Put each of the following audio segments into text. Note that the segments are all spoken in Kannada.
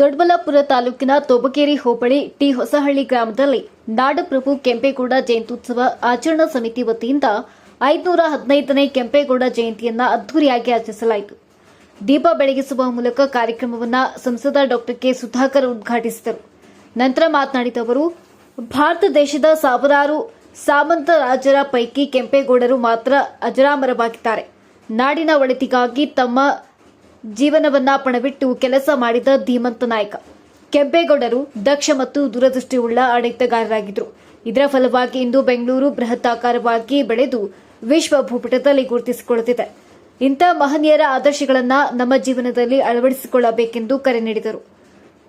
ದೊಡ್ಡಬಳ್ಳಾಪುರ ತಾಲೂಕಿನ ತೋಬಕೇರಿ ಹೋಬಳಿ ಟಿ ಹೊಸಹಳ್ಳಿ ಗ್ರಾಮದಲ್ಲಿ ನಾಡಪ್ರಭು ಕೆಂಪೇಗೌಡ ಜಯಂತ್ಯುತ್ಸವ ಆಚರಣಾ ಸಮಿತಿ ವತಿಯಿಂದ ಐದುನೂರ ಹದಿನೈದನೇ ಕೆಂಪೇಗೌಡ ಜಯಂತಿಯನ್ನ ಅದ್ದೂರಿಯಾಗಿ ಆಚರಿಸಲಾಯಿತು. ದೀಪ ಬೆಳಗಿಸುವ ಮೂಲಕ ಕಾರ್ಯಕ್ರಮವನ್ನು ಸಂಸದ ಡಾಕ್ಟರ್ ಕೆ ಸುಧಾಕರ್ ಉದ್ಘಾಟಿಸಿದರು. ನಂತರ ಮಾತನಾಡಿದ ಅವರು, ಭಾರತ ದೇಶದ ಸಾವಿರಾರು ಸಾಮಂತ ರಾಜರ ಪೈಕಿ ಕೆಂಪೇಗೌಡರು ಮಾತ್ರ ಅಜರಾಮರವಾಗಿದ್ದಾರೆ. ನಾಡಿನ ಒಳಿತಿಗಾಗಿ ತಮ್ಮ ಜೀವನವನ್ನ ಪಣವಿಟ್ಟು ಕೆಲಸ ಮಾಡಿದ ಧೀಮಂತ ನಾಯಕ. ಕೆಂಪೇಗೌಡರು ದಕ್ಷ ಮತ್ತು ದೂರದೃಷ್ಟಿಯುಳ್ಳ ಆಡಳಿತಗಾರರಾಗಿದ್ದರು ಇದರ ಫಲವಾಗಿ ಇಂದು ಬೆಂಗಳೂರು ಬೃಹತ್ತಾಕಾರವಾಗಿ ಬೆಳೆದು ವಿಶ್ವ ಭೂಪಟದಲ್ಲಿ ಗುರುತಿಸಿಕೊಳ್ಳುತ್ತಿದೆ. ಇಂಥ ಮಹನೀಯರ ಆದರ್ಶಗಳನ್ನ ನಮ್ಮ ಜೀವನದಲ್ಲಿ ಅಳವಡಿಸಿಕೊಳ್ಳಬೇಕೆಂದು ಕರೆ ನೀಡಿದರು.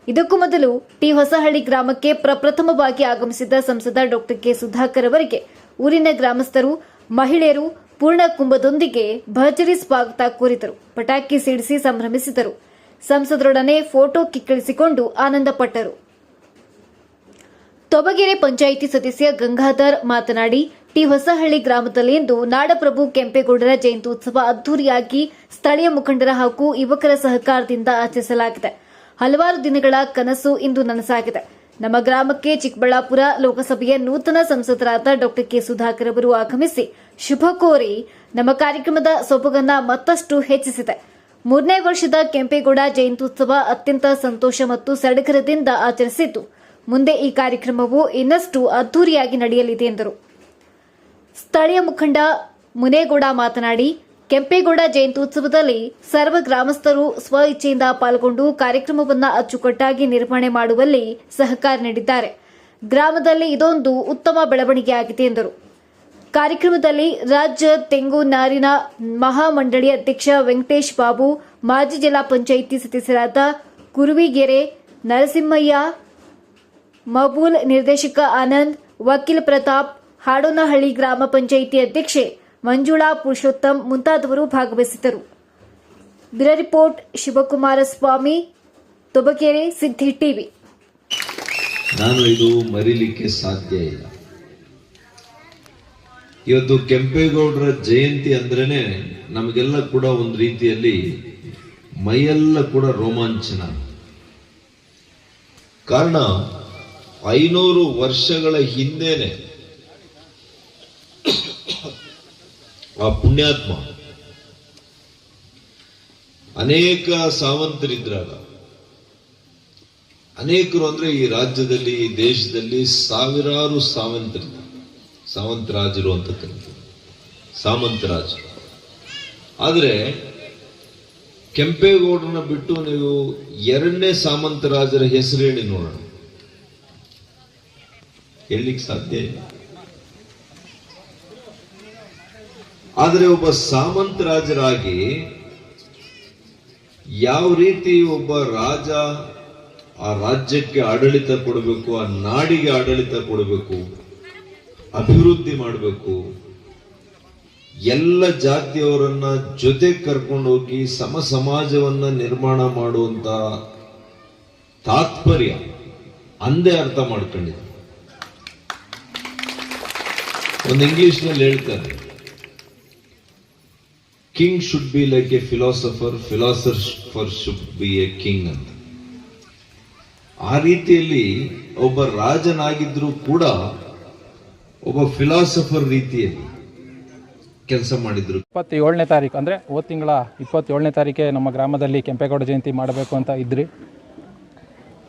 ಇದಕ್ಕೂ ಮೊದಲು ಟಿ ಹೊಸಹಳ್ಳಿ ಗ್ರಾಮಕ್ಕೆ ಪ್ರಪ್ರಥಮವಾಗಿ ಆಗಮಿಸಿದ ಸಂಸದ ಡಾಕ್ಟರ್ ಕೆ ಸುಧಾಕರ್ ಅವರಿಗೆ ಊರಿನ ಗ್ರಾಮಸ್ಥರು, ಮಹಿಳೆಯರು ಪೂರ್ಣ ಕುಂಭದೊಂದಿಗೆ ಭರ್ಜರಿ ಸ್ವಾಗತ ಕೋರಿದರು. ಪಟಾಕಿ ಸಿಡಿಸಿ ಸಂಭ್ರಮಿಸಿದರು. ಸಂಸದರೊಡನೆ ಫೋಟೋ ಕಿಕ್ಕಳಿಸಿಕೊಂಡು ಆನಂದಪಟ್ಟರು. ತೊಬಗೆರೆ ಪಂಚಾಯಿತಿ ಸದಸ್ಯ ಗಂಗಾಧರ್ ಮಾತನಾಡಿ ಟಿ ಹೊಸಹಳ್ಳಿ ಗ್ರಾಮದಲ್ಲಿ ಇಂದು ನಾಡಪ್ರಭು ಕೆಂಪೇಗೌಡರ ಜಯಂತ್ಯುತ್ಸವ ಅದ್ದೂರಿಯಾಗಿ ಸ್ಥಳೀಯ ಮುಖಂಡರ ಹಾಗೂ ಯುವಕರ ಸಹಕಾರದಿಂದ ಆಚರಿಸಲಾಗಿದೆ. ಹಲವಾರು ದಿನಗಳ ಕನಸು ಇಂದು ನನಸಾಗಿದೆ. ನಮ್ಮ ಗ್ರಾಮಕ್ಕೆ ಚಿಕ್ಕಬಳ್ಳಾಪುರ ಲೋಕಸಭೆಯ ನೂತನ ಸಂಸದರಾದ ಡಾಕ್ಟರ್ ಕೆ ಸುಧಾಕರ್ ಅವರು ಆಗಮಿಸಿ ಶುಭ ಕೋರಿ ನಮ್ಮ ಕಾರ್ಯಕ್ರಮದ ಸೊಬಗನ್ನ ಮತ್ತಷ್ಟು ಹೆಚ್ಚಿಸಿದೆ. ಮೂರನೇ ವರ್ಷದ ಕೆಂಪೇಗೌಡ ಜಯಂತ್ಯುತ್ಸವ ಅತ್ಯಂತ ಸಂತೋಷ ಮತ್ತು ಸಡಗರದಿಂದ ಆಚರಿಸಿದ್ದು. ಮುಂದೆ ಈ ಕಾರ್ಯಕ್ರಮವು ಇನ್ನಷ್ಟು ಅದ್ದೂರಿಯಾಗಿ ನಡೆಯಲಿದೆ ಎಂದರು. ಸ್ಥಳೀಯ ಮುಖಂಡ ಮುನೇಗೌಡ ಮಾತನಾಡಿ ಕೆಂಪೇಗೌಡ ಜಯಂತ್ಯುತ್ಸವದಲ್ಲಿ ಸರ್ವ ಗ್ರಾಮಸ್ಥರು ಸ್ವ ಇಚ್ಛೆಯಿಂದ ಪಾಲ್ಗೊಂಡು ಕಾರ್ಯಕ್ರಮವನ್ನು ಅಚ್ಚುಕಟ್ಟಾಗಿ ನಿರ್ವಹಣೆ ಮಾಡುವಲ್ಲಿ ಸಹಕಾರ ನೀಡಿದ್ದಾರೆ. ಗ್ರಾಮದಲ್ಲಿ ಇದೊಂದು ಉತ್ತಮ ಬೆಳವಣಿಗೆಯಾಗಿದೆ ಎಂದರು. ಕಾರ್ಯಕ್ರಮದಲ್ಲಿ ರಾಜ್ಯ ತೆಂಗು ನಾರಿನ ಮಹಾಮಂಡಳಿ ಅಧ್ಯಕ್ಷ ವೆಂಕಟೇಶ್ ಬಾಬು, ಮಾಜಿ ಜಿಲ್ಲಾ ಪಂಚಾಯಿತಿ ಸದಸ್ಯರಾದ ಕುರುವಿಗೆರೆ ನರಸಿಂಹಯ್ಯ, ಮಬೂಲ್ ನಿರ್ದೇಶಕ ಆನಂದ್, ವಕೀಲ್ ಪ್ರತಾಪ್, ಹಾಡೋನಹಳ್ಳಿ ಗ್ರಾಮ ಪಂಚಾಯಿತಿ ಅಧ್ಯಕ್ಷೆ ಮಂಜುಳಾ ಪುರುಷೋತ್ತಮ್ ಮುಂತಾದವರು ಭಾಗವಹಿಸಿದ್ದರು. Bureau report Shivakumara Swamy Tobakere, Siddhi TV. ನಾನು ಇದು ಮರಿಲಿಕ್ಕೆ ಸಾಧ್ಯ ಇಲ್ಲ. ಇವತ್ತು ಕೆಂಪೇಗೌಡರ ಜಯಂತಿ ಅಂದ್ರೇನೆ ನಮಗೆಲ್ಲ ಕೂಡ ಒಂದು ರೀತಿಯಲ್ಲಿ ಮೈಯೆಲ್ಲ ಕೂಡ ರೋಮಾಂಚನ. ಕಾರಣ, ಐನೂರು ವರ್ಷಗಳ ಹಿಂದೆನೆ ಆ ಪುಣ್ಯಾತ್ಮ. ಅನೇಕ ಸಾವಂತರಿದ್ರಾಗ. ಅನೇಕರು ಅಂದ್ರೆ ಈ ರಾಜ್ಯದಲ್ಲಿ, ಈ ದೇಶದಲ್ಲಿ ಸಾವಿರಾರು ಸಾವಂತರಿದ್ದಾರೆ ಸಾವಂತರಾಜರು ಅಂತ ಕರೀತಾರೆ. ಸಾಮಂತರಾಜರು. ಆದ್ರೆ, ಕೆಂಪೇಗೌಡರನ್ನ ಬಿಟ್ಟು ನೀವು ಎರಡನೇ ಸಾಮಂತರಾಜರ ಹೆಸರು ಹೇಳಿ ನೋಡೋಣ. ಹೇಳಲಿಕ್ಕೆ ಸಾಧ್ಯ ಇಲ್ಲ. ಆದರೆ ಒಬ್ಬ ಸಾಮಂತ ರಾಜರಾಗಿ ಯಾವ ರೀತಿ ಒಬ್ಬ ರಾಜ ಆ ರಾಜ್ಯಕ್ಕೆ ಆಡಳಿತ ಕೊಡಬೇಕು, ಆ ನಾಡಿಗೆ ಆಡಳಿತ ಕೊಡಬೇಕು, ಅಭಿವೃದ್ಧಿ ಮಾಡಬೇಕು, ಎಲ್ಲ ಜಾತಿಯವರನ್ನ ಜೊತೆ ಕರ್ಕೊಂಡು ಹೋಗಿ ಸಮ ಸಮಾಜವನ್ನ ನಿರ್ಮಾಣ ಮಾಡುವಂತ ತಾತ್ಪರ್ಯ ಅಂದೇ ಅರ್ಥ ಮಾಡ್ಕೊಂಡಿದ್ದೆ. ಒಂದು ಇಂಗ್ಲಿಷ್ನಲ್ಲಿ ಹೇಳ್ತಾರೆ king should be like a philosopher philosopher should be a king ಅಂತ ಆ ರೀತಿಯಲ್ಲಿ ಒಬ್ಬ ರಾಜನಾಗಿದ್ರೂ ಕೂಡ ಒಬ್ಬ ಫಿಲಾಸಫರ್ ರೀತಿಯಲ್ಲಿ ಕೆಲಸ ಮಾಡಿದ್ರು. ಇಪ್ಪತ್ತೇಳನೇ ತಾರೀಕು, ಅಂದರೆ ಹೋದ ತಿಂಗಳ ಇಪ್ಪತ್ತೇಳನೇ ತಾರೀಕೆ ನಮ್ಮ ಗ್ರಾಮದಲ್ಲಿ ಕೆಂಪೇಗೌಡ ಜಯಂತಿ ಮಾಡಬೇಕು ಅಂತ ಇದ್ರಿ.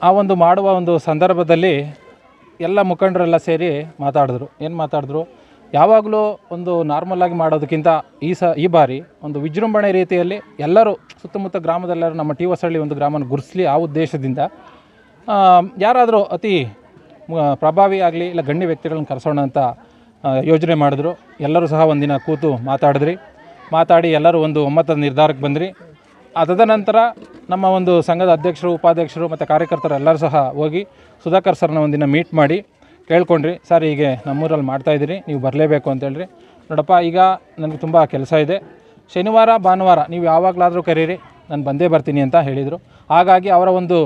ಆ ಒಂದು ಮಾಡುವ ಒಂದು ಸಂದರ್ಭದಲ್ಲಿ ಎಲ್ಲ ಮುಖಂಡರೆಲ್ಲ ಸೇರಿ ಮಾತಾಡಿದ್ರು. ಏನು ಮಾತಾಡಿದ್ರು? ಯಾವಾಗಲೂ ಒಂದು ನಾರ್ಮಲ್ ಆಗಿ ಮಾಡೋದಕ್ಕಿಂತ ಈ ಸ, ಈ ಬಾರಿ ಒಂದು ವಿಜೃಂಭಣೆ ರೀತಿಯಲ್ಲಿ ಎಲ್ಲರೂ ಸುತ್ತಮುತ್ತ ಗ್ರಾಮದೆಲ್ಲರೂ ನಮ್ಮ ಟಿ ಹೊಸಳ್ಳಿ ಒಂದು ಗ್ರಾಮನ ಗುರ್ಸಲಿ ಆ ಉದ್ದೇಶದಿಂದ ಯಾರಾದರೂ ಅತಿ ಪ್ರಭಾವಿ ಆಗಲಿ ಇಲ್ಲ ಗಣ್ಯ ವ್ಯಕ್ತಿಗಳನ್ನ ಕರೆಸೋಣ ಅಂತ ಯೋಜನೆ ಮಾಡಿದ್ರು. ಎಲ್ಲರೂ ಸಹ ಒಂದಿನ ಕೂತು ಮಾತಾಡಿದ್ರಿ. ಮಾತಾಡಿ ಎಲ್ಲರೂ ಒಂದು ಒಮ್ಮತದ ನಿರ್ಧಾರಕ್ಕೆ ಬಂದ್ರಿ. ಅದಾದ ನಂತರ ನಮ್ಮ ಒಂದು ಸಂಘದ ಅಧ್ಯಕ್ಷರು, ಉಪಾಧ್ಯಕ್ಷರು ಮತ್ತು ಕಾರ್ಯಕರ್ತರು ಎಲ್ಲರೂ ಸಹ ಹೋಗಿ ಸುಧಾಕರ್ ಸರ್ನ ಒಂದಿನ ಮೀಟ್ ಮಾಡಿ ಕೇಳ್ಕೊಂಡ್ರಿ. ಸರ್, ಹೀಗೆ ನಮ್ಮೂರಲ್ಲಿ ಮಾಡ್ತಾಯಿದ್ದೀರಿ ನೀವು ಬರಲೇಬೇಕು ಅಂತೇಳ್ರಿ ನೋಡಪ್ಪ, ಈಗ ನನಗೆ ತುಂಬ ಕೆಲಸ ಇದೆ. ಶನಿವಾರ, ಭಾನುವಾರ ನೀವು ಯಾವಾಗಲಾದರೂ ಕರೀರಿ, ನಾನು ಬಂದೇ ಬರ್ತೀನಿ ಅಂತ ಹೇಳಿದರು. ಹಾಗಾಗಿ ಅವರ ಒಂದು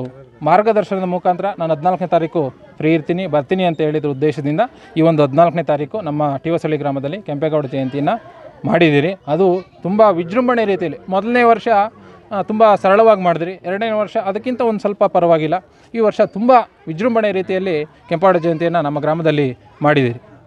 ಮಾರ್ಗದರ್ಶನದ ಮುಖಾಂತರ ನಾನು ಹದಿನಾಲ್ಕನೇ ತಾರೀಕು ಫ್ರೀ ಇರ್ತೀನಿ, ಬರ್ತೀನಿ ಅಂತ ಹೇಳಿದ್ರ ಉದ್ದೇಶದಿಂದ ಈ ಒಂದು ಹದಿನಾಲ್ಕನೇ ತಾರೀಕು ನಮ್ಮ ಟಿ ಹೊಸಳ್ಳಿ ಗ್ರಾಮದಲ್ಲಿ ಕೆಂಪೇಗೌಡ ಜಯಂತಿಯನ್ನು ಮಾಡಿದ್ದೀರಿ. ಅದು ತುಂಬ ವಿಜೃಂಭಣೆ ರೀತಿಯಲ್ಲಿ ಮೊದಲನೇ ವರ್ಷ ತುಂಬ ಸರಳವಾಗಿ ಮಾಡಿದ್ರಿ. ಎರಡನೇ ವರ್ಷ ಅದಕ್ಕಿಂತ ಒಂದು ಸ್ವಲ್ಪ ಪರವಾಗಿಲ್ಲ. ಈ ವರ್ಷ ತುಂಬ ವಿಜೃಂಭಣೆ ರೀತಿಯಲ್ಲಿ ಕೆಂಪಾಡ ಜಯಂತಿಯನ್ನು ನಮ್ಮ ಗ್ರಾಮದಲ್ಲಿ ಮಾಡಿದಿರಿ.